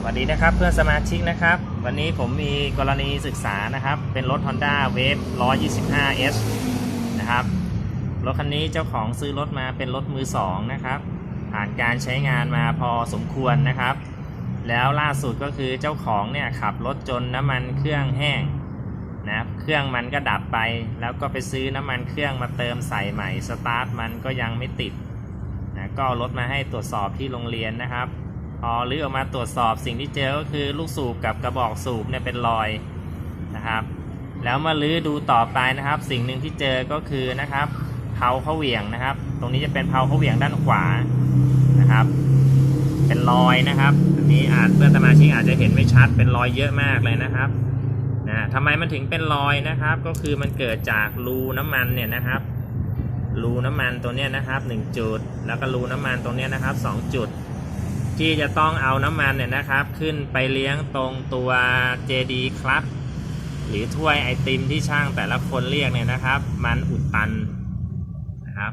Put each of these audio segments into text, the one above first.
สวัสดีนะครับเพื่อนสมาชิกนะครับ วันนี้ผมมีกรณีศึกษานะครับ เป็นรถ Honda Wave 125S นะครับรถคันนี้เจ้าของซื้อรถมาเป็นรถมือสองนะครับผ่านการใช้งานมาพอสมควรนะครับ แล้วล่าสุดก็คือเจ้าของเนี่ยขับรถจนน้ำมันเครื่องแห้งนะเครื่องมันก็ดับไป แล้วก็ไปซื้อน้ำมันเครื่องมาเติมใส่ใหม่สตาร์ทมันก็ยังไม่ติดนะก็รถมาให้ตรวจสอบที่โรงเรียนนะครับ พอรื้อออกมาตรวจสอบสิ่งที่เจอก็คือลูกสูบกับกระบอกสูบเนี่ยเป็นรอยนะครับ แล้วมาลื้อดูต่อไปนะครับ สิ่งหนึ่งที่เจอก็คือนะครับเพาเขาเหวี่ยงนะครับ ตรงนี้จะเป็นเพาเขาเหวี่ยงด้านขวานะครับ เป็นรอยนะครับอันนี้อาจเพื่อนสมาชิกอาจจะเห็นไม่ชัดเป็นรอยเยอะมากเลยนะครับนะทำไมมันถึงเป็นรอยนะครับ ก็คือมันเกิดจากรูน้ำมันเนี่ยนะครับรูน้ำมันตัวเนี้ยนะครับหนึ่งจุด แล้วก็รูน้ำมันตรงเนี้ยนะครับสองจุด ที่จะต้องเอาน้ำมันเนี่ยนะครับ ขึ้นไปเลี้ยงตรงตัว JD ครับ หรือถ้วยไอติมที่ช่างแต่ละคนเรียกเนี่ยนะครับ มันอุดตันนะครับ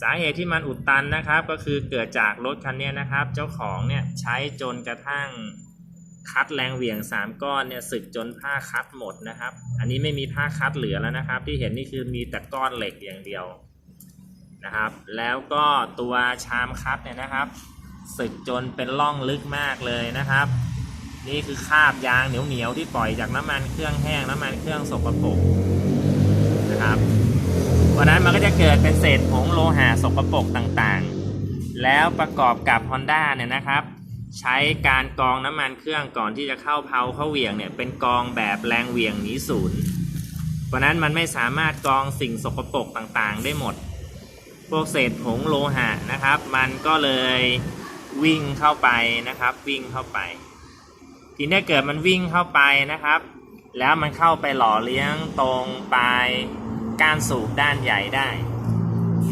สาเหตุที่มันอุดตันนะครับ ก็คือเกิดจากรถคันนี้นะครับ เจ้าของเนี่ยใช้จนกระทั่งคัดแรงเหวี่ยง 3 ก้อนเนี่ยสึกจนผ้าคัดหมดนะครับ อันนี้ไม่มีผ้าคัดเหลือแล้วนะครับ ที่เห็นนี่คือมีแต่ก้อนเหล็กอย่างเดียวนะครับ แล้วก็ตัวชามคัดเนี่ยนะครับ สึกจนเป็นร่องลึกมากเลยนะครับ นี่คือคราบยางเหนียวๆที่ปล่อยจากน้ำมันเครื่องแห้งน้ำมันเครื่องสกปรกนะครับวันนั้นมันก็จะเกิดเป็นเศษผงโลหะสกปรกต่างๆ แล้วประกอบกับ Honda เนี่ยนะครับ ใช้การกองน้ำมันเครื่องก่อนที่จะเข้าเพาเข้าเหวี่ยงเนี่ยเป็นกองแบบแรงเหวี่ยงหนีศูนย์เพราะนั้นมันไม่สามารถกองสิ่งสกปรกต่างๆ ได้หมด พวกเศษผงโลหะนะครับ มันก็เลย วิ่งเข้าไปนะครับ วิ่งเข้าไป ทีนี้เกิดมันวิ่งเข้าไปนะครับ แล้วมันเข้าไปหล่อเลี้ยงตรงปลายก้านสูบด้านใหญ่ได้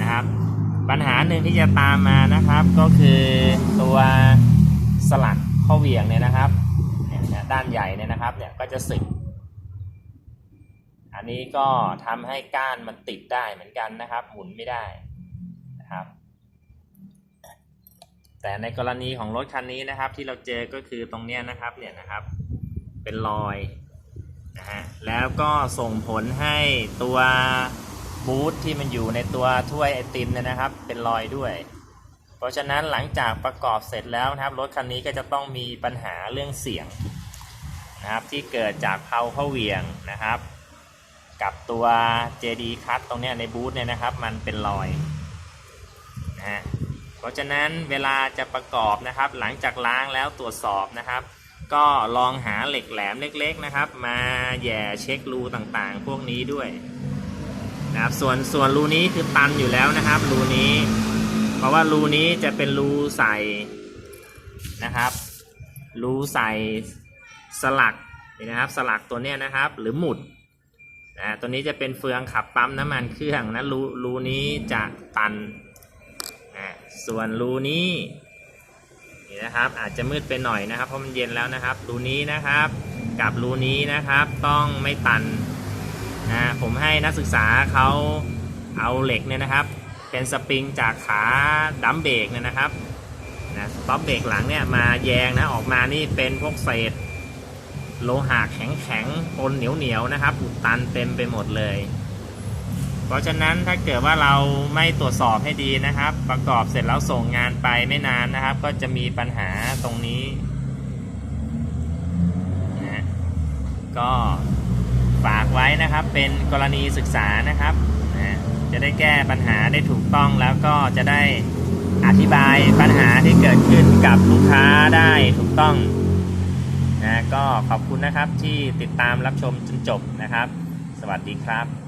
นะครับ ปัญหาหนึ่งที่จะตามมานะครับ ก็คือตัวสลักข้อเหวี่ยงเนี่ยนะครับด้านใหญ่เนี่ยนะครับเนี่ยก็จะสึก อันนี้ก็ทำให้ก้านมันติดได้เหมือนกันนะครับ หมุนไม่ได้นะครับ แต่ในกรณีของรถคันนี้นะครับ ที่เราเจอก็คือตรงเนี้ยนะครับเนี่ยนะครับ เป็นรอยนะฮะแล้วก็ส่งผลให้ตัวบูทที่มันอยู่ในตัวถ้วยไอติมเนี่ยนะครับ เป็นรอยด้วย เพราะฉะนั้นหลังจากประกอบเสร็จแล้วนะครับรถคันนี้ก็จะต้องมีปัญหาเรื่องเสียงนะครับที่เกิดจากเพาเข้าเวียงนะครับ กับตัว JD คัตตรงเนี้ยในบูทเนี่ยนะครับ มันเป็นรอยนะฮะ ราะฉะนั้นเวลาจะประกอบนะครับ หลังจากล้างแล้วตรวจสอบนะครับ ก็ลองหาเหล็กแหลมเล็กๆนะครับ มาแย่เช็ครูต่างๆ พวกนี้ด้วยนะครับส่วนส่วนรูนี้คือตันอยู่แล้วนะครับ รูนี้ เพราะว่ารูนี้จะเป็นรูใส่นะครับ รูใส่สลักนี่นะครับ สลักตัวเนี้ยนะครับ หรือหมุดนะตัวนี้จะเป็นเฟืองขับปั๊มน้ำมันเครื่องนะรูรูนี้จะตัน ส่วนรูนี้นี่นะครับอาจจะมืดไปหน่อยนะครับ เพราะมันเย็นแล้วนะครับรูนี้นะครับ กับรูนี้นะครับต้องไม่ตันนะผมให้นักศึกษาเขาเอาเหล็กเนี่ยนะครับ เป็นสปริงจากขาดัมเบรกเนี่ยนะครับนะสต็อปเบรกหลังเนี่ยมาแยงนะออกมานี่เป็นพวกเศษโลหะแข็งแข็งๆปนเหนียวเหนียวๆนะครับอุดตันเต็มไปหมดเลย เพราะฉะนั้นถ้าเกิดว่าเราไม่ตรวจสอบให้ดีนะครับ ประกอบเสร็จแล้วส่งงานไปไม่นานนะครับ ก็จะมีปัญหาตรงนี้นะฮะก็ฝากไว้นะครับเป็นกรณีศึกษานะครับนะจะได้แก้ปัญหาได้ถูกต้องแล้วก็จะได้อธิบายปัญหาที่เกิดขึ้นกับลูกค้าได้ถูกต้องนะก็ขอบคุณนะครับที่ติดตามรับชมจนจบนะครับ สวัสดีครับ